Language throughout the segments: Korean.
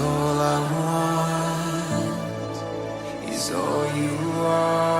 all I want is all you are.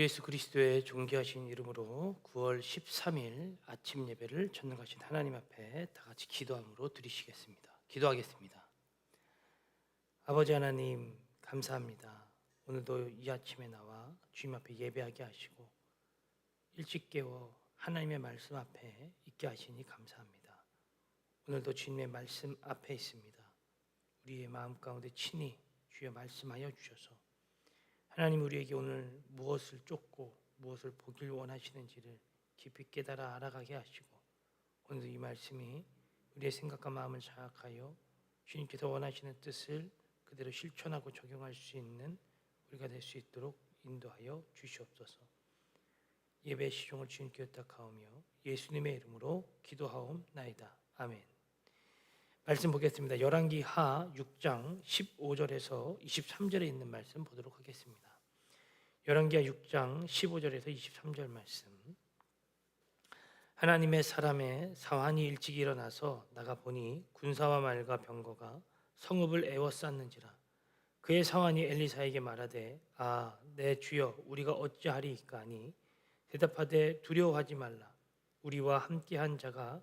주 예수 그리스도의 존귀하신 이름으로 9월 13일 아침 예배를 전능하신 하나님 앞에 다 같이 기도함으로 드리시겠습니다. 기도하겠습니다. 아버지 하나님 감사합니다. 오늘도 이 아침에 나와 주님 앞에 예배하게 하시고 일찍 깨워 하나님의 말씀 앞에 있게 하시니 감사합니다. 오늘도 주님의 말씀 앞에 있습니다. 우리의 마음 가운데 친히 주여 말씀하여 주셔서 하나님 우리에게 오늘 무엇을 쫓고 무엇을 보길 원하시는지를 깊이 깨달아 알아가게 하시고 오늘 이 말씀이 우리의 생각과 마음을 자각하여 주님께서 원하시는 뜻을 그대로 실천하고 적용할 수 있는 우리가 될 수 있도록 인도하여 주시옵소서. 예배 시종을 주님께 의탁하오며 예수님의 이름으로 기도하옵나이다. 아멘. 말씀 보겠습니다. 열왕기 하 6장 15절에서 23절에 있는 말씀 보도록 하겠습니다. 열왕기 하 6장 15절에서 23절 말씀. 하나님의 사람의 사환이 일찍 일어나서 나가 보니 군사와 말과 병거가 성읍을 에워쌌는지라 그의 사환이 엘리사에게 말하되 아 내 주여 우리가 어찌하리이까 하니 대답하되 두려워하지 말라 우리와 함께한 자가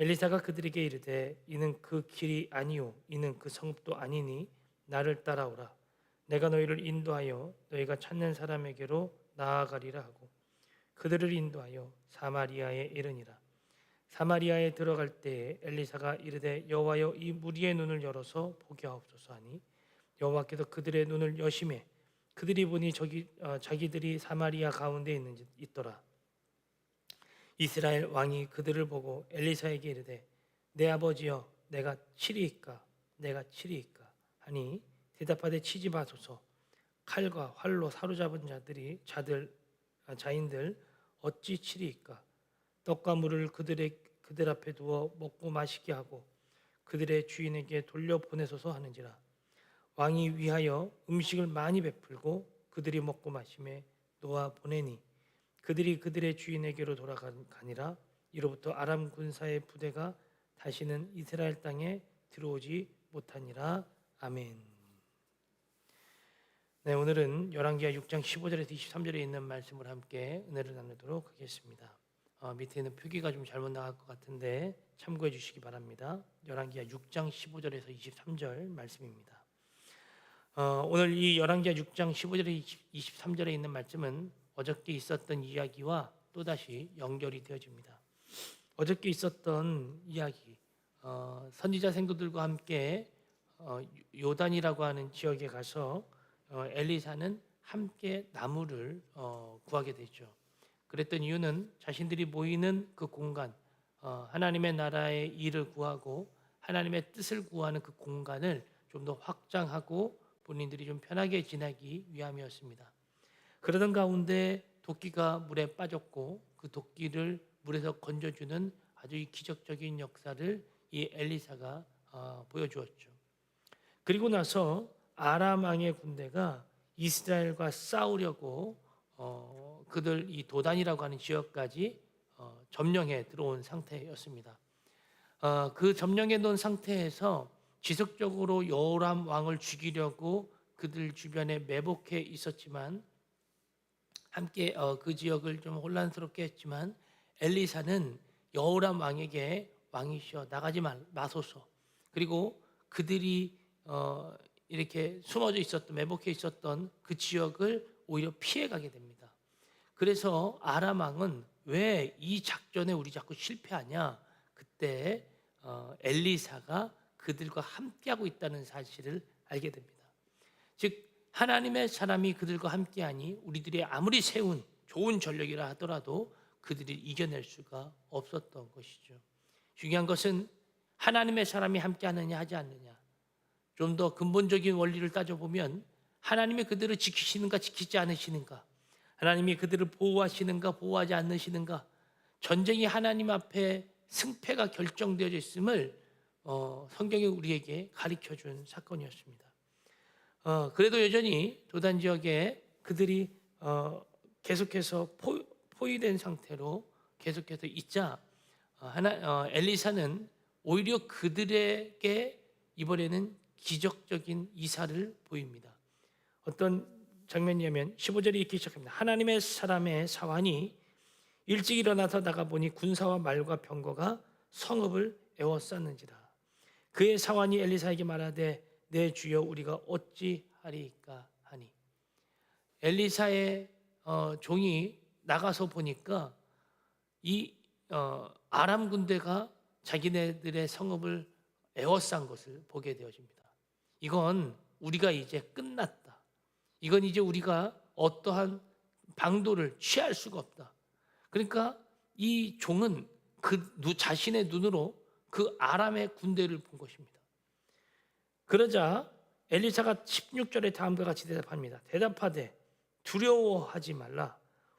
엘리사가 그들에게 이르되 이는 그 길이 아니요 이는 그 성읍도 아니니 나를 따라오라. 내가 너희를 인도하여 너희가 찾는 사람에게로 나아가리라 하고 그들을 인도하여 사마리아에 이르니라. 사마리아에 들어갈 때에 엘리사가 이르되 여호와여 이 무리의 눈을 열어서 보게 하옵소서 하니 여호와께서 그들의 눈을 여심해 그들이 보니 저기 어, 자기들이 사마리아 가운데 있는 있더라 이스라엘 왕이 그들을 보고 엘리사에게 이르되 내 아버지여 내가 치리이까? 내가 치리이까? 하니 대답하되 치지 마소서. 칼과 활로 사로잡은 자들이 자들 아, 자인들 어찌 치리이까? 떡과 물을 그들의 그들 앞에 두어 먹고 마시게 하고 그들의 주인에게 돌려 보내소서 하는지라. 왕이 위하여 음식을 많이 베풀고 그들이 먹고 마심에 놓아 보내니 그들이 그들의 주인에게로 돌아가니라 이로부터 아람 군사의 부대가 다시는 이스라엘 땅에 들어오지 못하니라 아멘. 네, 오늘은 열왕기하 6장 15절에서 23절에 있는 말씀을 함께 은혜를 나누도록 하겠습니다. 어, 밑에 있는 표기가 좀 잘못 나갈 것 같은데 참고해 주시기 바랍니다. 열왕기하 6장 15절에서 23절 말씀입니다. 어, 오늘 이 열왕기하 6장 15절에 23절에 있는 말씀은 어저께 있었던 이야기와 또다시 연결이 되어집니다. 어저께 있었던 이야기 어, 선지자 생도들과 함께 어, 요단이라고 하는 지역에 가서 어, 엘리사는 함께 나무를 어, 구하게 되죠. 그랬던 이유는 자신들이 모이는 그 공간, 어, 하나님의 나라의 일을 구하고 하나님의 뜻을 구하는 그 공간을 좀 더 확장하고 본인들이 좀 편하게 지내기 위함이었습니다. 그러던 가운데 도끼가 물에 빠졌고 그 도끼를 물에서 건져주는 아주 이 기적적인 역사를 이 엘리사가 어, 보여주었죠. 그리고 나서 아람 왕의 군대가 이스라엘과 싸우려고 어, 그들 이 도단이라고 하는 지역까지 어, 점령해 들어온 상태였습니다. 어, 그 점령해 놓은 상태에서 지속적으로 여호람 왕을 죽이려고 그들 주변에 매복해 있었지만 함께 어, 그 지역을 좀 혼란스럽게 했지만 엘리사는 여호람 왕에게 왕이시여 나가지 말, 마소서 그리고 그들이 어, 이렇게 숨어져 있었던 매복해 있었던 그 지역을 오히려 피해 가게 됩니다. 그래서 아람 왕은 왜 이 작전에 우리 자꾸 실패하냐? 그때 어, 엘리사가 그들과 함께하고 있다는 사실을 알게 됩니다. 즉 하나님의 사람이 그들과 함께하니 우리들이 아무리 세운 좋은 전력이라 하더라도 그들이 이겨낼 수가 없었던 것이죠. 중요한 것은 하나님의 사람이 함께하느냐 하지 않느냐. 좀 더 근본적인 원리를 따져보면 하나님이 그들을 지키시는가 지키지 않으시는가 하나님이 그들을 보호하시는가 보호하지 않으시는가 전쟁이 하나님 앞에 승패가 결정되어져 있음을 어, 성경이 우리에게 가르쳐 준 사건이었습니다. 어, 그래도 여전히 도단 지역에 그들이 어, 계속해서 포, 포위된 상태로 계속해서 있자 어, 하나 어, 엘리사는 오히려 그들에게 이번에는 기적적인 이사를 보입니다. 어떤 장면이냐면 15절에 이렇게 시작합니다. 하나님의 사람의 사환이 일찍 일어나서 나가 보니 군사와 말과 병거가 성읍을 에워쌌는지라. 그의 사환이 엘리사에게 말하되 내 주여 우리가 어찌하리까 하니 엘리사의 어, 종이 나가서 보니까 이 어, 아람 군대가 자기네들의 성읍을 에워싼 것을 보게 되어집니다. 이건 우리가 이제 끝났다. 이건 이제 우리가 어떠한 방도를 취할 수가 없다. 그러니까 이 종은 그 누- 자신의 눈으로 그 아람의 군대를 본 것입니다. 그러자 엘리사가 16절에 다음과 같이 대답합니다. 대답하되 두려워하지 말라.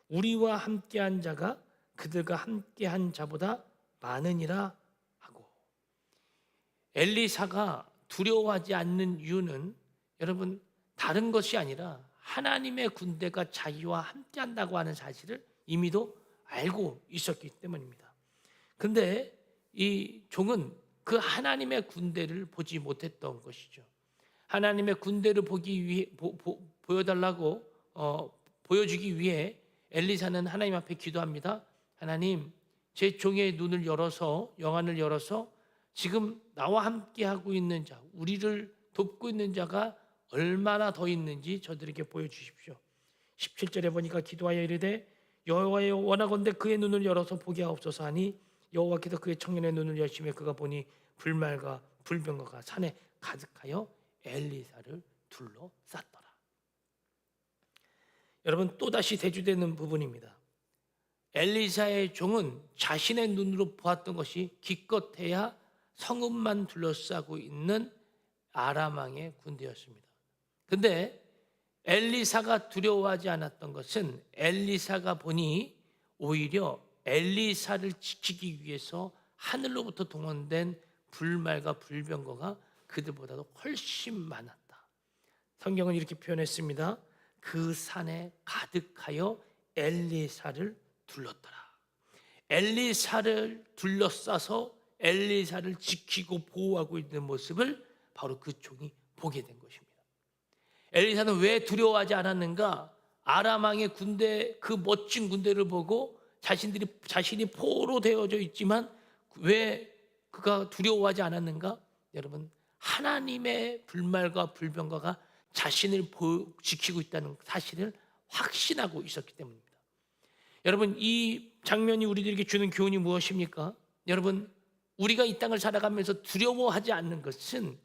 우리와 함께한 자가 그들과 함께한 자보다 많으니라 하고 엘리사가 두려워하지 않는 이유는 여러분 다른 것이 아니라 하나님의 군대가 자기와 함께한다고 하는 사실을 이미도 알고 있었기 때문입니다. 근데 이 종은 그 하나님의 군대를 보지 못했던 것이죠. 하나님의 군대를 보기 위해 보, 여달라고 어, 보여주기 위해 엘리사는 하나님 앞에 기도합니다. 하나님, 제 종의 눈을 열어서 영안을 열어서 지금 나와 함께 하고 있는 자, 우리를 돕고 있는 자가 얼마나 더 있는지 저들에게 보여주십시오. 17절에 보니까 기도하여 이르되 여호와여 원하건대 그의 눈을 열어서 보게 하옵소서 하니 여호와께서 그의 청년의 눈을 여시며 그가 보니 불말과 불병거가 산에 가득하여 엘리사를 둘러쌌더라. 여러분 또다시 대주되는 부분입니다. 엘리사의 종은 자신의 눈으로 보았던 것이 기껏해야 성읍만 둘러싸고 있는 아람 왕의 군대였습니다. 근데 엘리사가 두려워하지 않았던 것은 엘리사가 보니 오히려 엘리사를 지키기 위해서 하늘로부터 동원된 불말과 불병거가 그들보다도 훨씬 많았다. 성경은 이렇게 표현했습니다. 그 산에 가득하여 엘리사를 둘렀더라. 엘리사를 둘러싸서 엘리사를 지키고 보호하고 있는 모습을 바로 그 종이 보게 된 것입니다. 엘리사는 왜 두려워하지 않았는가? 아람 왕의 군대 그 멋진 군대를 보고 자신들이 자신이 포로 되어져 있지만 왜 그가 두려워하지 않았는가? 여러분 하나님의 불말과 불병과가 자신을 보- 지키고 있다는 사실을 확신하고 있었기 때문입니다. 여러분 이 장면이 우리들에게 주는 교훈이 무엇입니까? 여러분 우리가 이 땅을 살아가면서 두려워하지 않는 것은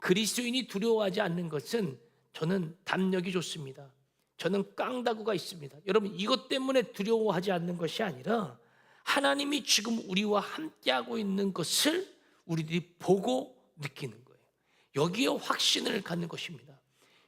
그리스도인이 두려워하지 않는 것은 저는 담력이 좋습니다. 저는 깡다구가 있습니다. 여러분 이것 때문에 두려워하지 않는 것이 아니라 하나님이 지금 우리와 함께하고 있는 것을 우리들이 보고 느끼는 거예요. 여기에 확신을 갖는 것입니다.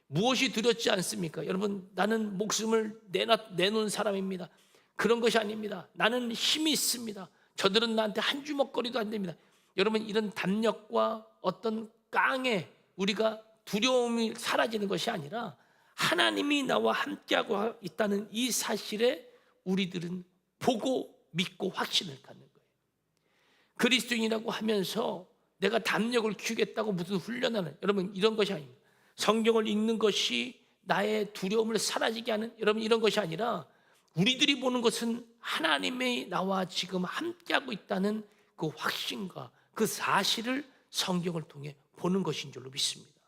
무엇이 두렵지 않습니까? 여러분 나는 목숨을 내놔, 내놓은 사람입니다. 그런 것이 아닙니다. 나는 힘이 있습니다. 저들은 나한테 한 주먹거리도 안 됩니다. 여러분 이런 담력과 어떤 깡에 우리가 두려움이 사라지는 것이 아니라 하나님이 나와 함께하고 있다는 이 사실에 우리들은 보고 믿고 확신을 갖는 거예요. 그리스도인이라고 하면서 내가 담력을 키우겠다고 무슨 훈련하는 여러분 이런 것이 아닙니다. 성경을 읽는 것이 나의 두려움을 사라지게 하는 여러분 이런 것이 아니라 우리들이 보는 것은 하나님의 나와 지금 함께하고 있다는 그 확신과 그 사실을 성경을 통해 보는 것인 줄로 믿습니다.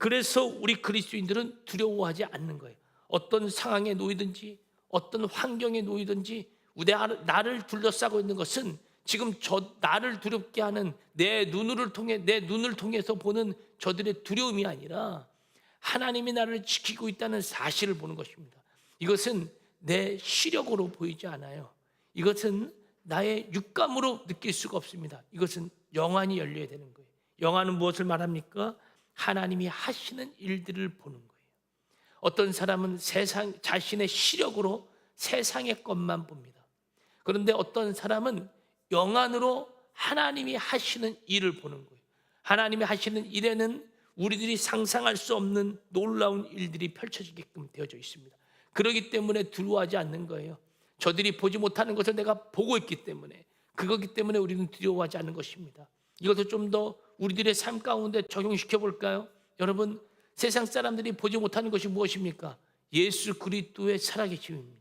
그래서 우리 그리스도인들은 두려워하지 않는 거예요. 어떤 상황에 놓이든지 어떤 환경에 놓이든지 나를 둘러싸고 있는 것은 지금 저 나를 두렵게 하는 내 눈을 통해 내 눈을 통해서 보는 저들의 두려움이 아니라 하나님이 나를 지키고 있다는 사실을 보는 것입니다. 이것은 내 시력으로 보이지 않아요. 이것은 나의 육감으로 느낄 수가 없습니다. 이것은 영안이 열려야 되는 거예요. 영안은 무엇을 말합니까? 하나님이 하시는 일들을 보는 거예요. 어떤 사람은 세상 자신의 시력으로 세상의 것만 봅니다. 그런데 어떤 사람은 영안으로 하나님이 하시는 일을 보는 거예요. 하나님이 하시는 일에는 우리들이 상상할 수 없는 놀라운 일들이 펼쳐지게끔 되어져 있습니다. 그렇기 때문에 두려워하지 않는 거예요. 저들이 보지 못하는 것을 내가 보고 있기 때문에 그거기 때문에 우리는 두려워하지 않는 것입니다. 이것을 좀 더 우리들의 삶 가운데 적용시켜 볼까요? 여러분 세상 사람들이 보지 못하는 것이 무엇입니까? 예수 그리스도의 살아계심입니다.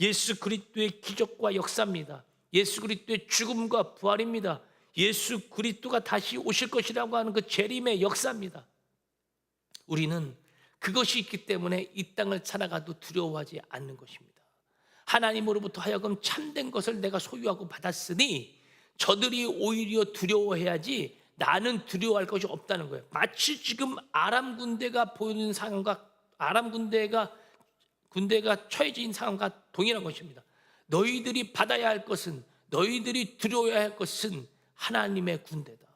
예수 그리스도의 기적과 역사입니다. 예수 그리스도의 죽음과 부활입니다. 예수 그리스도가 다시 오실 것이라고 하는 그 재림의 역사입니다. 우리는 그것이 있기 때문에 이 땅을 살아가도 두려워하지 않는 것입니다. 하나님으로부터 하여금 참된 것을 내가 소유하고 받았으니 저들이 오히려 두려워해야지 나는 두려워할 것이 없다는 거예요. 마치 지금 아람 군대가 보이는 상황과 아람 군대가 군대가 처해진 상황과 동일한 것입니다. 너희들이 받아야 할 것은 너희들이 두려워해야 할 것은 하나님의 군대다.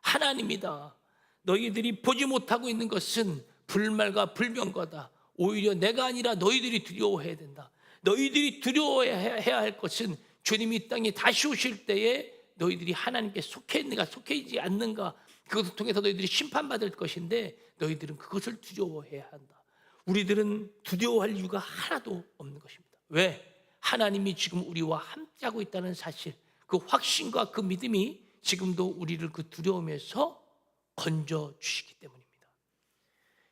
하나님이다. 너희들이 보지 못하고 있는 것은 불말과 불명과다. 오히려 내가 아니라 너희들이 두려워해야 된다. 너희들이 두려워해야 할 것은 주님이 이 땅에 다시 오실 때에 너희들이 하나님께 속해 있는가 속해 있지 않는가 그것을 통해서 너희들이 심판받을 것인데 너희들은 그것을 두려워해야 한다. 우리들은 두려워할 이유가 하나도 없는 것입니다. 왜? 하나님이 지금 우리와 함께하고 있다는 사실, 그 확신과 그 믿음이 지금도 우리를 그 두려움에서 건져 주시기 때문입니다.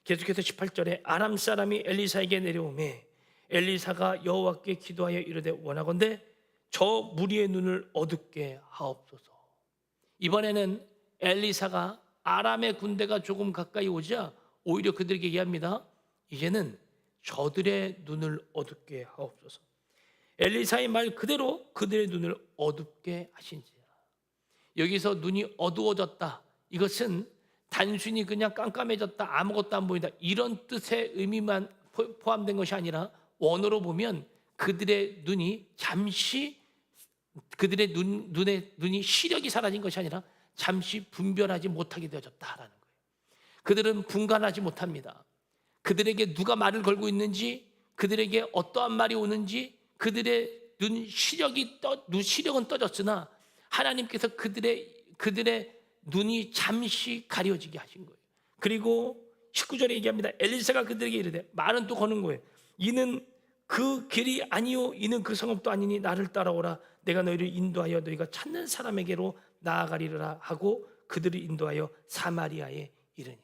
계속해서 18절에 아람 사람이 엘리사에게 내려오매 엘리사가 여호와께 기도하여 이르되 원하건대 저 무리의 눈을 어둡게 하옵소서. 이번에는 엘리사가 아람의 군대가 조금 가까이 오자 오히려 그들에게 얘기합니다. 이제는 저들의 눈을 어둡게 하옵소서. 엘리사의 말 그대로 그들의 눈을 어둡게 하신지라. 여기서 눈이 어두워졌다. 이것은 단순히 그냥 깜깜해졌다. 아무것도 안 보인다. 이런 뜻의 의미만 포- 포함된 것이 아니라 원어로 보면 그들의 눈이 잠시 그들의 눈, 눈에 눈이 시력이 사라진 것이 아니라 잠시 분별하지 못하게 되어졌다라는 거예요. 그들은 분간하지 못합니다. 그들에게 누가 말을 걸고 있는지, 그들에게 어떠한 말이 오는지, 그들의 눈 시력이 떠, 눈 시력은 떠졌으나 하나님께서 그들의 그들의 눈이 잠시 가려지게 하신 거예요. 그리고 19절에 얘기합니다. 엘리사가 그들에게 이르되 말은 또 거는 거예요. 이는 그 길이 아니요 이는 그 성읍도 아니니 나를 따라오라 내가 너희를 인도하여 너희가 찾는 사람에게로 나아가리라 하고 그들을 인도하여 사마리아에 이르니라.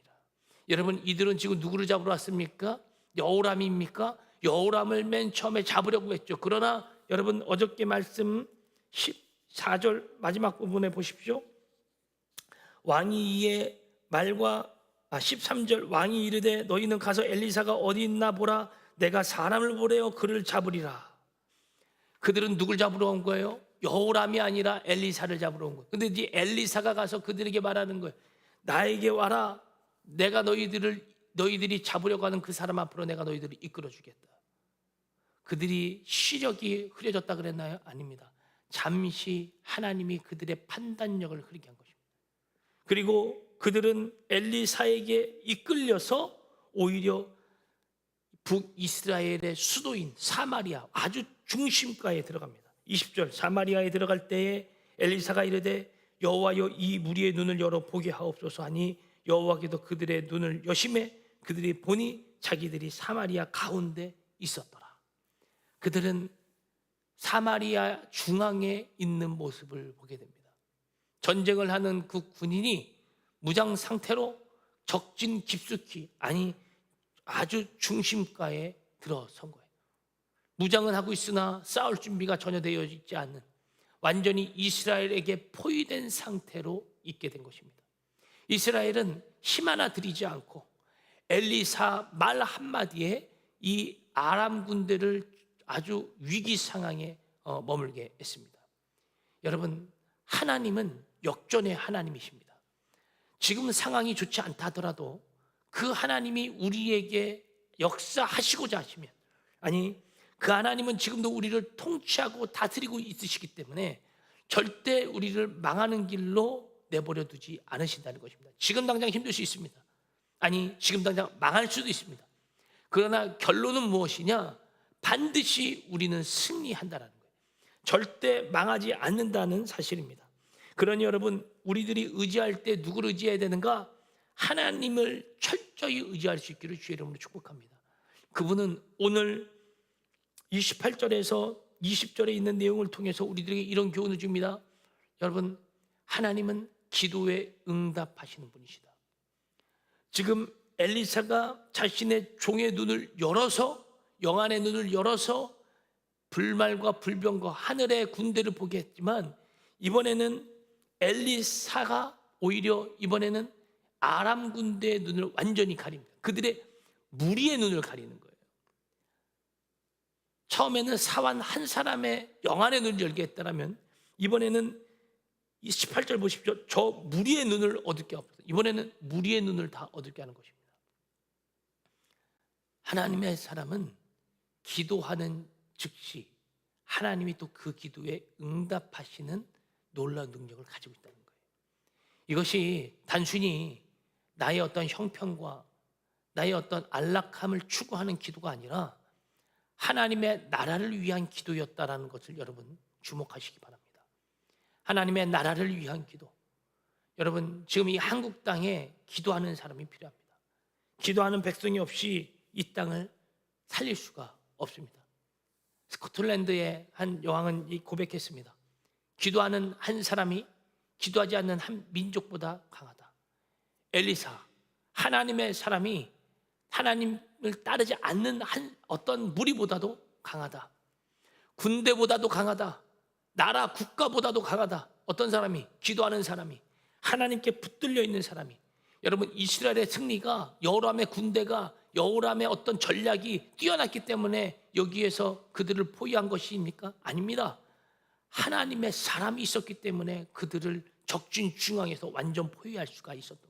여러분 이들은 지금 누구를 잡으러 왔습니까? 여호람입니까? 여호람을 맨 처음에 잡으려고 했죠. 그러나 여러분 어저께 말씀 14절 마지막 부분에 보십시오. 왕이 이에 말과 아, 13절 왕이 이르되 너희는 가서 엘리사가 어디 있나 보라 내가 사람을 보내어 그를 잡으리라. 그들은 누굴 잡으러 온 거예요? 여호람이 아니라 엘리사를 잡으러 온 거예요. 근데 이제 엘리사가 가서 그들에게 말하는 거예요. 나에게 와라. 내가 너희들을 너희들이 잡으려고 하는 그 사람 앞으로 내가 너희들을 이끌어 주겠다. 그들이 시력이 흐려졌다 그랬나요? 아닙니다. 잠시 하나님이 그들의 판단력을 흐리게 한 것입니다. 그리고 그들은 엘리사에게 이끌려서 오히려 북이스라엘의 수도인 사마리아 아주 중심가에 들어갑니다. 20절 사마리아에 들어갈 때에 엘리사가 이르되 여호와여 이 무리의 눈을 열어 보게 하옵소서 하니 여호와께도 그들의 눈을 여심해 그들이 보니 자기들이 사마리아 가운데 있었더라. 그들은 사마리아 중앙에 있는 모습을 보게 됩니다. 전쟁을 하는 그 군인이 무장 상태로 적진 깊숙이 아니 아주 중심가에 들어선 거예요. 무장은 하고 있으나 싸울 준비가 전혀 되어 있지 않는 완전히 이스라엘에게 포위된 상태로 있게 된 것입니다. 이스라엘은 힘 하나 들이지 않고 엘리사 말 한마디에 이 아람 군대를 아주 위기 상황에 어, 머물게 했습니다. 여러분, 하나님은 역전의 하나님이십니다. 지금 상황이 좋지 않다 하더라도 그 하나님이 우리에게 역사하시고자 하시면 아니 그 하나님은 지금도 우리를 통치하고 다스리고 있으시기 때문에 절대 우리를 망하는 길로 내버려 두지 않으신다는 것입니다. 지금 당장 힘들 수 있습니다. 아니 지금 당장 망할 수도 있습니다. 그러나 결론은 무엇이냐? 반드시 우리는 승리한다라는 거예요. 절대 망하지 않는다는 사실입니다. 그러니 여러분 우리들이 의지할 때 누구를 의지해야 되는가? 하나님을 철저히 의지할 수 있기를 주의 이름으로 축복합니다. 그분은 오늘 28절에서 20절에 있는 내용을 통해서 우리들에게 이런 교훈을 줍니다. 여러분, 하나님은 기도에 응답하시는 분이시다. 지금 엘리사가 자신의 종의 눈을 열어서 영안의 눈을 열어서 불말과 불병과 하늘의 군대를 보게 했지만 이번에는 엘리사가 오히려 이번에는 아람 군대의 눈을 완전히 가립니다. 그들의 무리의 눈을 가리는 거예요. 처음에는 사환 한 사람의 영안의 눈을 열게 했다면 이번에는 이 18절 보십시오. 저 무리의 눈을 얻게 하옵소서. 이번에는 무리의 눈을 다 얻게 하는 것입니다. 하나님의 사람은 기도하는 즉시 하나님이 또 그 기도에 응답하시는 놀라운 능력을 가지고 있다는 거예요. 이것이 단순히 나의 어떤 형편과 나의 어떤 안락함을 추구하는 기도가 아니라 하나님의 나라를 위한 기도였다라는 것을 여러분 주목하시기 바랍니다. 하나님의 나라를 위한 기도. 여러분 지금 이 한국 땅에 기도하는 사람이 필요합니다. 기도하는 백성이 없이 이 땅을 살릴 수가 없습니다. 스코틀랜드의 한 여왕은 이 고백했습니다. 기도하는 한 사람이 기도하지 않는 한 민족보다 강하다. 엘리사 하나님의 사람이 하나님을 따르지 않는 한 어떤 무리보다도 강하다. 군대보다도 강하다. 나라 국가보다도 강하다. 어떤 사람이 기도하는 사람이 하나님께 붙들려 있는 사람이 여러분 이스라엘의 승리가 여호람의 군대가 여호람의 어떤 전략이 뛰어났기 때문에 여기에서 그들을 포위한 것입니까? 아닙니다. 하나님의 사람이 있었기 때문에 그들을 적진 중앙에서 완전 포위할 수가 있었던.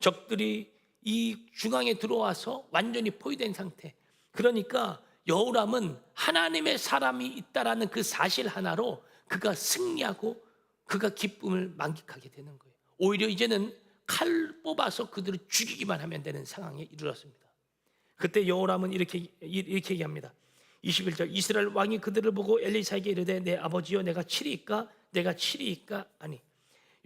적들이 이 중앙에 들어와서 완전히 포위된 상태. 그러니까 여호람은 하나님의 사람이 있다라는 그 사실 하나로 그가 승리하고 그가 기쁨을 만끽하게 되는 거예요. 오히려 이제는 칼 뽑아서 그들을 죽이기만 하면 되는 상황에 이르렀습니다. 그때 여호람은 이렇게 이렇게 얘기합니다. 21절 이스라엘 왕이 그들을 보고 엘리사에게 이르되 내 아버지여 내가 치리이까 내가 치리이까 아니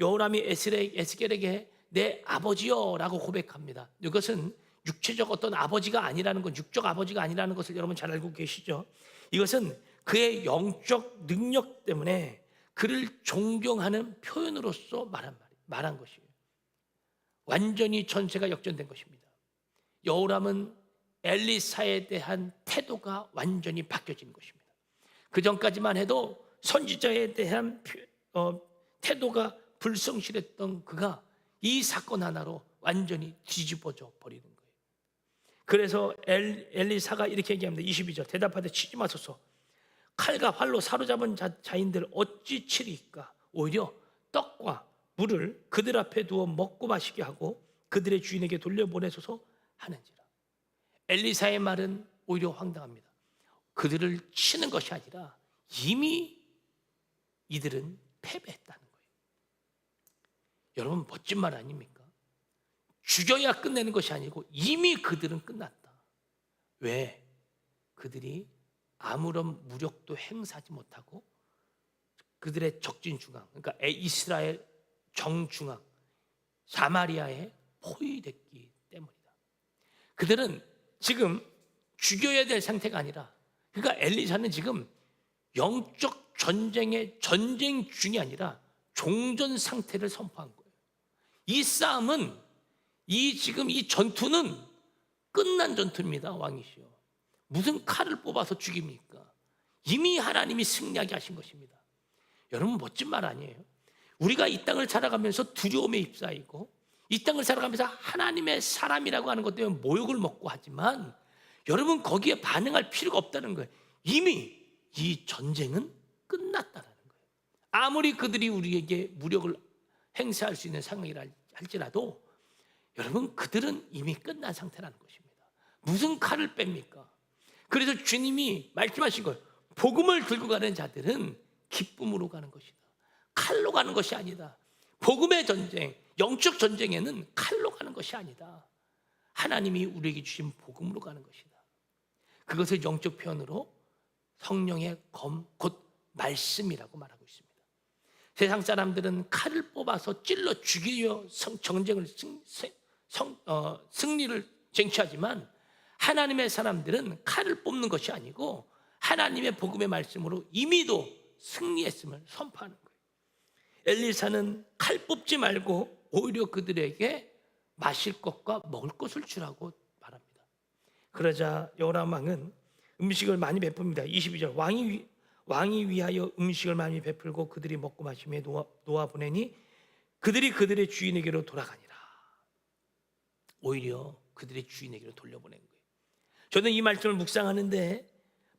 여호람이 에스겔에게 내 아버지여라고 고백합니다. 이것은 육체적 어떤 아버지가 아니라는 건 육적 아버지가 아니라는 것을 여러분 잘 알고 계시죠? 이것은 그의 영적 능력 때문에 그를 존경하는 표현으로서 말한 말, 말한 것이에요. 완전히 전세가 역전된 것입니다. 여호람은 엘리사에 대한 태도가 완전히 바뀌어진 것입니다. 그 전까지만 해도 선지자에 대한 어, 태도가 불성실했던 그가 이 사건 하나로 완전히 뒤집어져 버리는 거예요. 그래서 엘, 엘리사가 이렇게 얘기합니다. 22절 대답하되 치지 마소서. 칼과 활로 사로잡은 자, 자인들 어찌 치리까? 오히려 떡과 물을 그들 앞에 두어 먹고 마시게 하고 그들의 주인에게 돌려보내소서 하는지라. 엘리사의 말은 오히려 황당합니다. 그들을 치는 것이 아니라 이미 이들은 패배했다는. 여러분 멋진 말 아닙니까? 죽여야 끝내는 것이 아니고 이미 그들은 끝났다. 왜? 그들이 아무런 무력도 행사하지 못하고 그들의 적진 중앙, 그러니까 이스라엘 정중앙, 사마리아에 포위됐기 때문이다. 그들은 지금 죽여야 될 상태가 아니라, 그러니까 엘리사는 지금 영적 전쟁의 전쟁 중이 아니라 종전 상태를 선포한 거예요. 이 싸움은 이 지금 이 전투는 끝난 전투입니다, 왕이시여. 무슨 칼을 뽑아서 죽입니까? 이미 하나님이 승리하게 하신 것입니다. 여러분 멋진 말 아니에요? 우리가 이 땅을 살아가면서 두려움에 휩싸이고 이 땅을 살아가면서 하나님의 사람이라고 하는 것 때문에 모욕을 먹고 하지만 여러분 거기에 반응할 필요가 없다는 거예요. 이미 이 전쟁은 끝났다는 거예요. 아무리 그들이 우리에게 무력을 행사할 수 있는 상황이라 할지라도 여러분 그들은 이미 끝난 상태라는 것입니다. 무슨 칼을 뺍니까? 그래서 주님이 말씀하신 거예요. 복음을 들고 가는 자들은 기쁨으로 가는 것이다. 칼로 가는 것이 아니다. 복음의 전쟁, 영적 전쟁에는 칼로 가는 것이 아니다. 하나님이 우리에게 주신 복음으로 가는 것이다. 그것을 영적 표현으로 성령의 검, 곧 말씀이라고 말하고 있습니다. 세상 사람들은 칼을 뽑아서 찔러 죽이려 성- 정쟁을 승, 성- 어, 승리를 쟁취하지만 하나님의 사람들은 칼을 뽑는 것이 아니고 하나님의 복음의 말씀으로 이미도 승리했음을 선포하는 거예요. 엘리사는 칼 뽑지 말고 오히려 그들에게 마실 것과 먹을 것을 주라고 말합니다. 그러자 여호람 왕은 음식을 많이 베풉니다. 22절 왕이 위- 왕이 위하여 음식을 많이 베풀고 그들이 먹고 마시며 놓아, 보내니 그들이 그들의 주인에게로 돌아가니라. 오히려 그들의 주인에게로 돌려보낸 거예요. 저는 이 말씀을 묵상하는데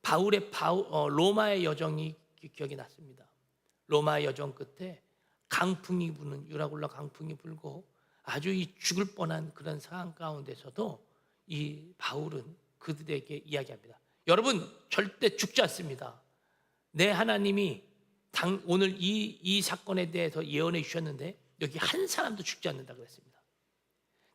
바울의 바우, 어, 로마의 여정이 기- 기억이 났습니다. 로마의 여정 끝에 강풍이 부는 유라굴라 강풍이 불고 아주 이 죽을 뻔한 그런 상황 가운데서도 이 바울은 그들에게 이야기합니다. 여러분 절대 죽지 않습니다. 내 하나님이 당, 오늘 이, 이 사건에 대해서 예언해 주셨는데 여기 한 사람도 죽지 않는다 그랬습니다.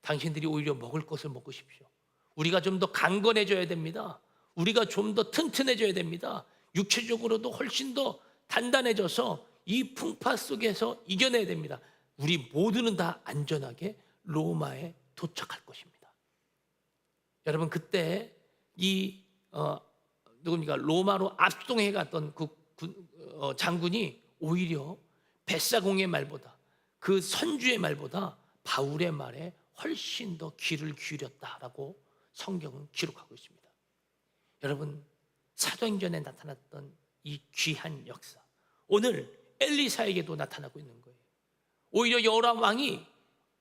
당신들이 오히려 먹을 것을 먹고 싶시오. 우리가 좀 더 강건해져야 됩니다. 우리가 좀 더 튼튼해져야 됩니다. 육체적으로도 훨씬 더 단단해져서 이 풍파 속에서 이겨내야 됩니다. 우리 모두는 다 안전하게 로마에 도착할 것입니다. 여러분 그때 이 어, 누굽니까 로마로 압송해 갔던 그 군- 어, 장군이 오히려 벳사공의 말보다 그 선주의 말보다 바울의 말에 훨씬 더 귀를 기울였다라고 성경은 기록하고 있습니다. 여러분 사도행전에 나타났던 이 귀한 역사 오늘 엘리사에게도 나타나고 있는 거예요. 오히려 여호람 왕이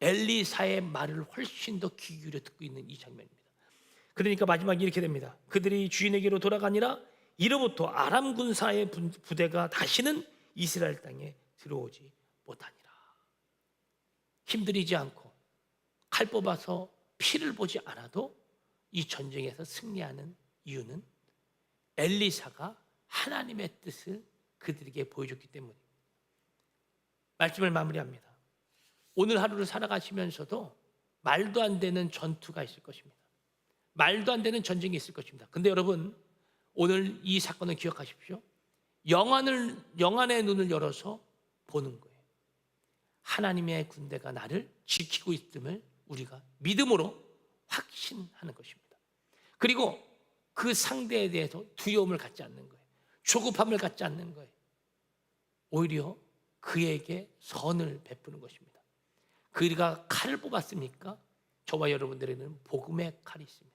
엘리사의 말을 훨씬 더 귀 기울여 듣고 있는 이 장면입니다. 그러니까 마지막에 이렇게 됩니다. 그들이 주인에게로 돌아가니라 이로부터 아람 군사의 분- 부대가 다시는 이스라엘 땅에 들어오지 못하니라. 힘들이지 않고 칼 뽑아서 피를 보지 않아도 이 전쟁에서 승리하는 이유는 엘리사가 하나님의 뜻을 그들에게 보여줬기 때문입니다. 말씀을 마무리합니다. 오늘 하루를 살아가시면서도 말도 안 되는 전투가 있을 것입니다. 말도 안 되는 전쟁이 있을 것입니다. 근데 여러분 오늘 이 사건을 기억하십시오. 영안을 영안의 눈을 열어서 보는 거예요. 하나님의 군대가 나를 지키고 있음을 우리가 믿음으로 확신하는 것입니다. 그리고 그 상대에 대해서 두려움을 갖지 않는 거예요. 조급함을 갖지 않는 거예요. 오히려 그에게 선을 베푸는 것입니다. 그가 칼을 뽑았습니까? 저와 여러분들에게는 복음의 칼이 있습니다.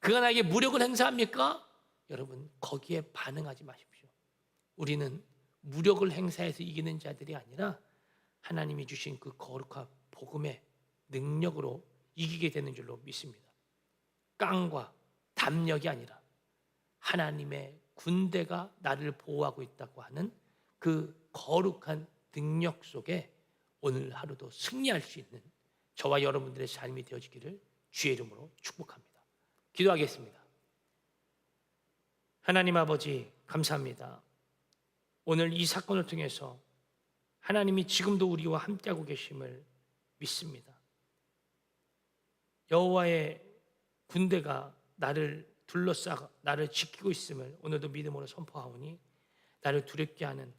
그가 나에게 무력을 행사합니까? 여러분 거기에 반응하지 마십시오. 우리는 무력을 행사해서 이기는 자들이 아니라 하나님이 주신 그 거룩한 복음의 능력으로 이기게 되는 줄로 믿습니다. 깡과 담력이 아니라 하나님의 군대가 나를 보호하고 있다고 하는 그 거룩한 능력 속에 오늘 하루도 승리할 수 있는 저와 여러분들의 삶이 되어지기를 주의 이름으로 축복합니다. 기도하겠습니다. 하나님 아버지 감사합니다. 오늘 이 사건을 통해서 하나님이 지금도 우리와 함께하고 계심을 믿습니다. 여호와의 군대가 나를 둘러싸 나를 지키고 있음을 오늘도 믿음으로 선포하오니 나를 두렵게 하는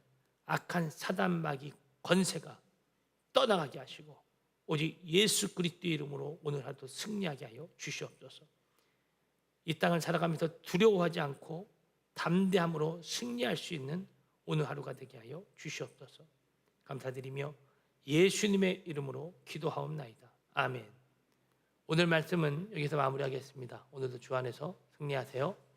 악한 사단마귀 권세가 떠나가게 하시고 오직 예수 그리스도의 이름으로 오늘 하루도 승리하게 하여 주시옵소서. 이 땅을 살아가면서 두려워하지 않고 담대함으로 승리할 수 있는 오늘 하루가 되게 하여 주시옵소서. 감사드리며 예수님의 이름으로 기도하옵나이다. 아멘. 오늘 말씀은 여기서 마무리하겠습니다. 오늘도 주 안에서 승리하세요.